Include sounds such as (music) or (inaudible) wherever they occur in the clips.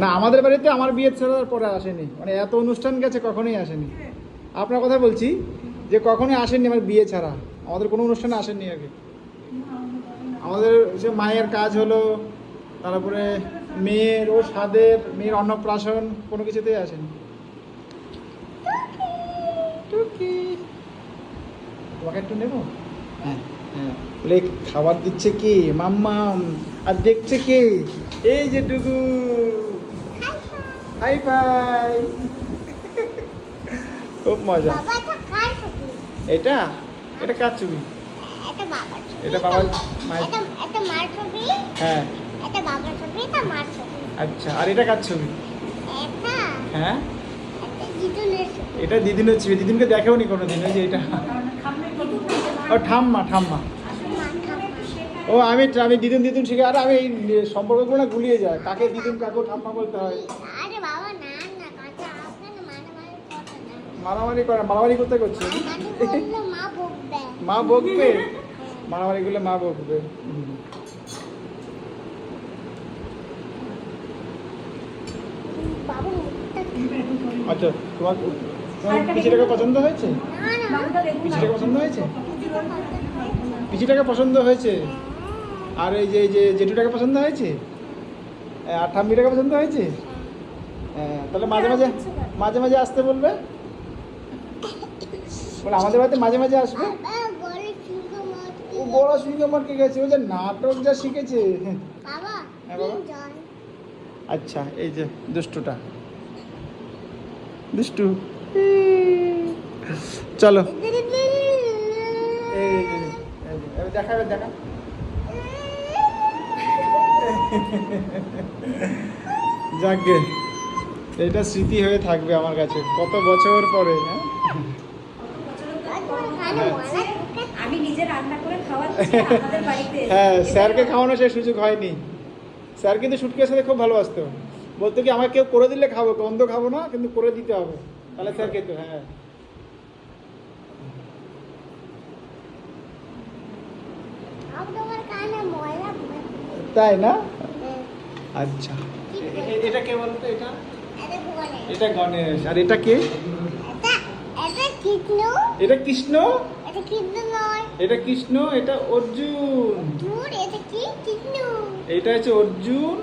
না আমাদের বাড়িতে আমার বিয়ের ছাড়ার পরে আসেনি। মানে এত অনুষ্ঠান গেছে কখনোই আসেনি। আপনার কথা বলছি যে কখনোই আসেনি আমার বিয়ে ছাড়া। আমাদের কোনো অনুষ্ঠানে আসেননি আগে। আমাদের যে মায়ের কাজ হলো তারপরে মেয়ের ও স্বাদের মেয়ের অন্নপ্রাশন কোনো কিছুতেই আসেনি। তোমাকে একটু নেব? হ্যাঁ হ্যাঁ। বলে খাবার দিচ্ছে কি? মাম্মাম আর দেখছে কি? এই যে টুকু। হাই ফাই খুব মজা। এটা এটা? এটা কার ছবি? এটা বাবার এটা বাবার মায়ের এটা এটা মার ছবি। হ্যাঁ। এটা বাবার ছবি এটা মার ছবি। আচ্ছা আর এটা কার ছবি? হ্যাঁ? এটা দিদুনের ছবি। দিদিনকে দেখেও নি কোনোদিন? ওই যে এটা। ও ঠাম্মা ঠাম্মা। ও আমি আমি দিদুন দিদুন শিখে আর আমি এই সম্পর্কগুলো না গুলিয়ে যায়। কাকে দিদুন কাকে ঠাম্মা বলতে হয়? আরে বাবা না না কাঁচা আপনার মারামারি করে মারামারি করে মারামারি করতে করছে? মা বকবে। মারামারি করলে মা বকবে। আচ্ছা তোমার পিচিটাকে পছন্দ হয়েছে? পিচিটাকে পছন্দ হয়েছে? পিচিটাকে পছন্দ হয়েছে? আর এই যে এই যে জেঠুটাকে পছন্দ হয়েছে হ্যাঁ, আর ঠাম্মিটাকে পছন্দ হয়েছে হ্যাঁ তাহলে মাঝে মাঝে মাঝে মাঝে আসতে বলবে বলে আমাদের বাড়িতে মাঝে মাঝে আসবে ও বড় সুইঙ্গ মার্কে গেছে ও যে নাটক যা শিখেছে হ্যাঁ, বাবা। আচ্ছা এই যে দুষ্টুটা দুষ্টু চলো এই এই যে, এবার দেখা এবার দেখা যাকগে এটা স্মৃতি হয়ে থাকবে আমার কাছে। কত বছর পরে হ্যাঁ আমি নিজে রান্না করে খাওয়াচ্ছি (laughs) আমাদের বাড়িতে হ্যাঁ স্যারকে খাওয়ানো সে সুযোগ হয়নি। স্যার কিন্তু সুটকের সাথে খুব ভালোবাসতো বলতো কি আমাকে কেউ করে দিলে খাব গন্ধ খাব না কিন্তু করে দিতে হবে। তাহলে স্যার খেতো হ্যাঁ। তোমার কানে ময়লা তাই না? আচ্ছা। এটা কে বলতো এটা? এটা গণেশ। আর এটা কে? এটা এটা কৃষ্ণ। এটা কৃষ্ণ? এটা কৃষ্ণ এটা অর্জুন। এটা কি? কৃষ্ণ। এটা হচ্ছে অর্জুন।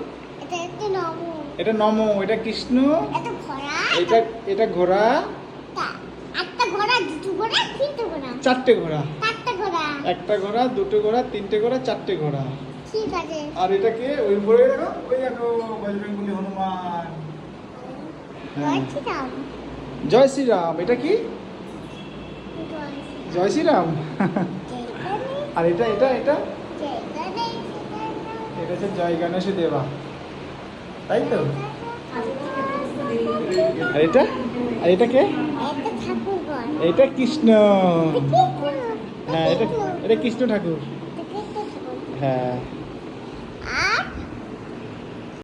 এটা নম। এটা কৃষ্ণ। এটা এটা এটা ঘোড়া। একটা ঘোড়া দুটো ঘোড়া ঘোড়া। চারটে ঘোড়া। চারটে ঘোড়া। একটা ঘোড়া দুটো ঘোড়া তিনটে ঘোড়া চারটে ঘোড়া। ঠিক আছে। আর এটাকে ওই উপরে দেখো ওই দেখো বজরঙ্গলি হনুমান। জয় শ্রীরাম। এটা কি? জয় জয় শ্রীরাম আর এটা এটা এটা? এটা হচ্ছে জয় গণেশ দেবা। তাই তো? আর এটা? আর এটা কে? এটা কৃষ্ণ। হ্যাঁ এটা এটা কৃষ্ণ ঠাকুর। 你看